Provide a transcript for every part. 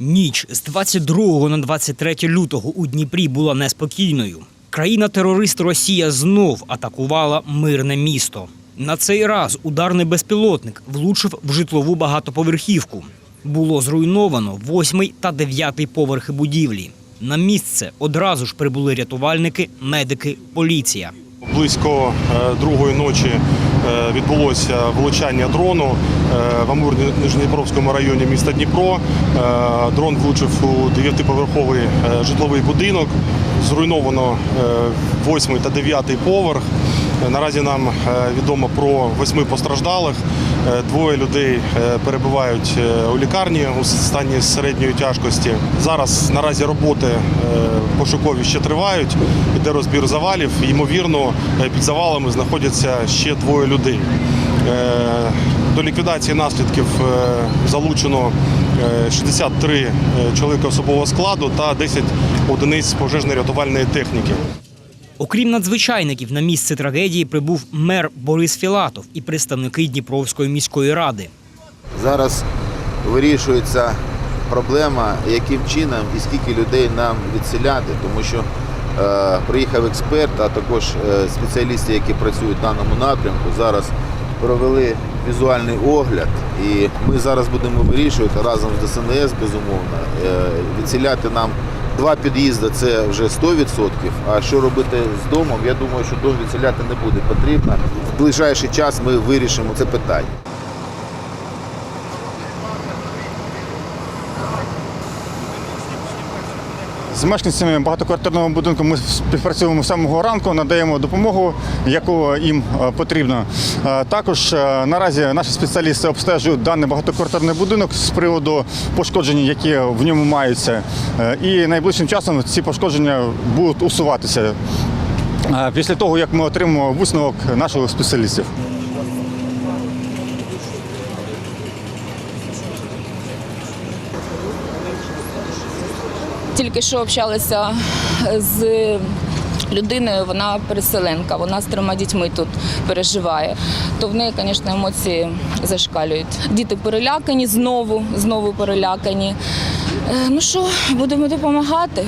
Ніч з 22 на 23 лютого у Дніпрі була неспокійною. Країна-терорист Росія знов атакувала мирне місто. На цей раз ударний безпілотник влучив в житлову багатоповерхівку. Було зруйновано восьмий та дев'ятий поверхи будівлі. На місце одразу ж прибули рятувальники, медики, поліція. Близько е, другої ночі відбулося влучання дрону е, в Амур Нижньодніпровському районі міста Дніпро. Е, Дрон влучив у дев'ятиповерховий е, житловий будинок. Зруйновано е, восьмий та дев'ятий поверх. Е, Наразі нам е, відомо про восьми постраждалих. Е, Двоє людей е, перебувають е, у лікарні у стані середньої тяжкості. Зараз наразі роботи пошукові ще тривають. Іде розбір завалів. Ймовірно, під завалами знаходяться ще двоє людей. До ліквідації наслідків залучено е, 63 е, чоловіка особового складу та 10 одиниць пожежно-рятувальної техніки. Окрім надзвичайників, на місце трагедії прибув мер Борис Філатов і представники Дніпровської міської ради. Зараз вирішується проблема, яким чином і скільки людей нам відселяти, тому що е, приїхав експерт, а також е, спеціалісти, які працюють в даному напрямку, зараз провели візуальний огляд, і ми зараз будемо вирішувати разом з ДСНС, безумовно, е, відселяти нам. Два під'їзди це вже 100%, а що робити з домом, я думаю, що дом відселяти не буде потрібно. В ближайший час ми вирішимо це питання. З мешканцями багатоквартирного будинку ми співпрацюємо з самого ранку, надаємо допомогу, яку їм е, потрібно. Е, Також е, наразі наші спеціалісти обстежують даний багатоквартирний будинок з приводу пошкоджень, які в ньому маються. І найближчим часом ці пошкодження будуть усуватися після того, як ми отримаємо висновок наших спеціалістів. Тільки що общалася з людиною, вона переселенка, вона з трьома дітьми тут переживає. То в неї, звісно, емоції зашкалюють. Діти перелякані знову, знову перелякані. Е, Ну що, будемо допомагати.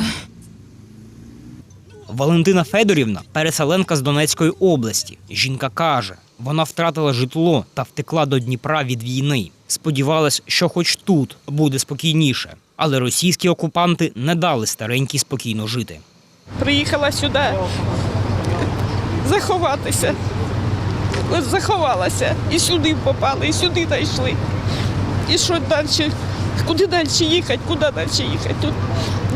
Валентина Федорівна переселенка з Донецької області. Жінка каже, вона втратила житло та втекла до Дніпра від війни. Сподівалась, що хоч тут буде спокійніше. Але російські окупанти не дали старенькій спокійно жити. Приїхала сюди заховатися. Заховалася. І сюди попали, і сюди дійшли. І що далі? Куди далі їхати? Куди далі їхати? Тут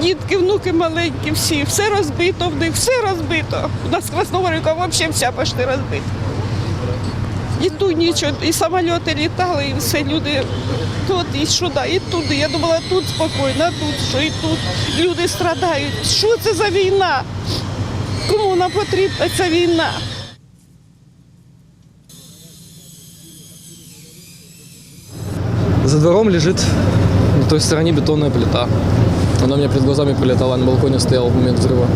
дітки, внуки маленькі, всі, все розбито в них, все розбито. У нас Красногорівка взагалі вся почти розбита. І тут нічого, і самоліти літали, і все люди тут, і сюди, і туди. Я думала, тут спокійно, тут що, і тут люди страдають. Що це за війна? Кому нам потрібна ця війна? За двором лежит на той стороне бетонная плита. Она у меня перед глазами полетала, на балконе стоял в момент взрыва.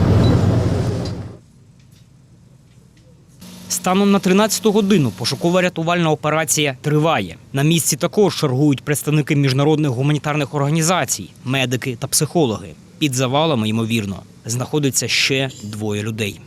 Станом на 13-ту годину пошукова рятувальна операція триває. На місці також чергують представники міжнародних гуманітарних організацій, медики та психологи. Під завалами, ймовірно, знаходиться ще двоє людей.